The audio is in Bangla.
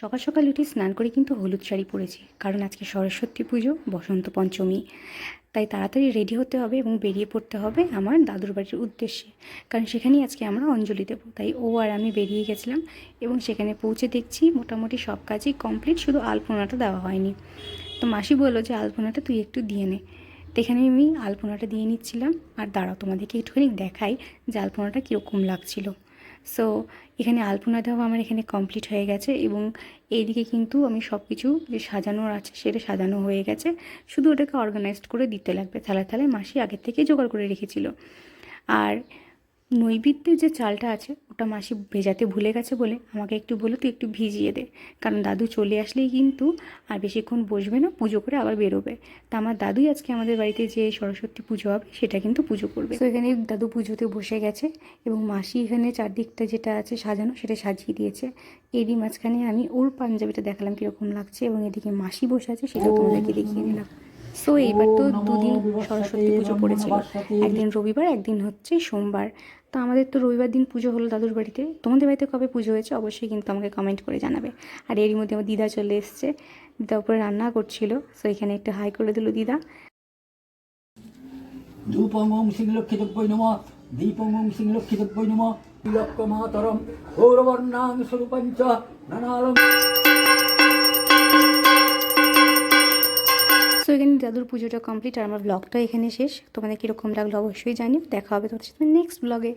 সকাল সকাল উঠে স্নান করে কিন্তু হলুদ শাড়ি পরেছি, কারণ আজকে সরস্বতী পুজো, বসন্ত পঞ্চমী। তাই তাড়াতাড়ি রেডি হতে হবে এবং বেরিয়ে পড়তে হবে আমার দাদুর বাড়ির উদ্দেশ্যে, কারণ সেখানেই আজকে আমরা অঞ্জলি দেবো। তাই ও আর আমি বেরিয়ে গেছিলাম এবং সেখানে পৌঁছে দেখছি মোটামুটি সব কাজই কমপ্লিট শুধু আলপনাটা দেওয়া হয়নি। তো মাসি বলল যে, আলপনাটা তুই একটু দিয়ে নে। তো এখানে আমি আলপনাটা দিয়ে নিচ্ছিলাম। আর দাঁড়াও তোমাদেরকে একটুখানি দেখাই যে আলপনাটা কীরকম লাগছিল। সো এখানে আলপনা দেওয়া আমার এখানে কমপ্লিট হয়ে গেছে এবং এইদিকে কিন্তু আমি সব কিছু যে সাজানোর আছে সেটা সাজানো হয়ে গেছে। শুধু ওটাকে অর্গানাইজড করে দিতে লাগবে থালা থালায় মাসি আগের থেকে জোগাড় করে রেখেছিল। আর নৈবেদ্যের যে চালটা আছে ওটা মাসি ভেজাতে ভুলে গেছে বলে আমাকে একটু বলো তুই একটু ভিজিয়ে দে। কারণ দাদু চলে আসলেই কিন্তু আর বেশিক্ষণ বসবে না পুজো করে আবার বেরোবে। তা আমার দাদুই আজকে আমাদের বাড়িতে যে সরস্বতী পুজো হবে সেটা কিন্তু পুজো করবে। তো এখানে দাদু পুজোতে বসে গেছে এবং মাসি এখানে চারদিকটা যেটা আছে সাজানো সেটা সাজিয়ে দিয়েছে। এরই মাঝখানে আমি ওর পাঞ্জাবিটা দেখালাম কীরকম লাগছে এবং এদিকে মাসি বসে আছে সেটাও তোমাদেরকে দেখিয়ে দিলাম। সো এইবার তো দুদিন সরস্বতী পুজো পড়েছিল। একদিন রবিবার একদিন হচ্ছে সোমবার। তো আমাদের তো রবিবার দিন পুজো হলো দাদুর বাড়িতে। তোমাদের বাড়িতে কবে পুজো হয়েছে অবশ্যই কিন্তু আমাকে কমেন্ট করে জানাবে। আর এরই মধ্যে আমার দিদা চলে এসছে। দিদা উপরে রান্না করছিল। সো এখানে একটু হাই করে দিল দিদা। ধূপং সিংলক্ষিতব্যৈ নম। দীপং সিংলক্ষিতব্যৈ নম। তিলক্কমাতরম গৌরবর্ণাং স্বরূপঞ্চ নানালং দাদুর পুজোটা কমপ্লিট আর আমার ব্লগটা এখানে শেষ। তোমাদের কীরকম লাগল অবশ্যই জানিও। দেখা হবে তোমাদের সাথে নেক্সট ব্লগে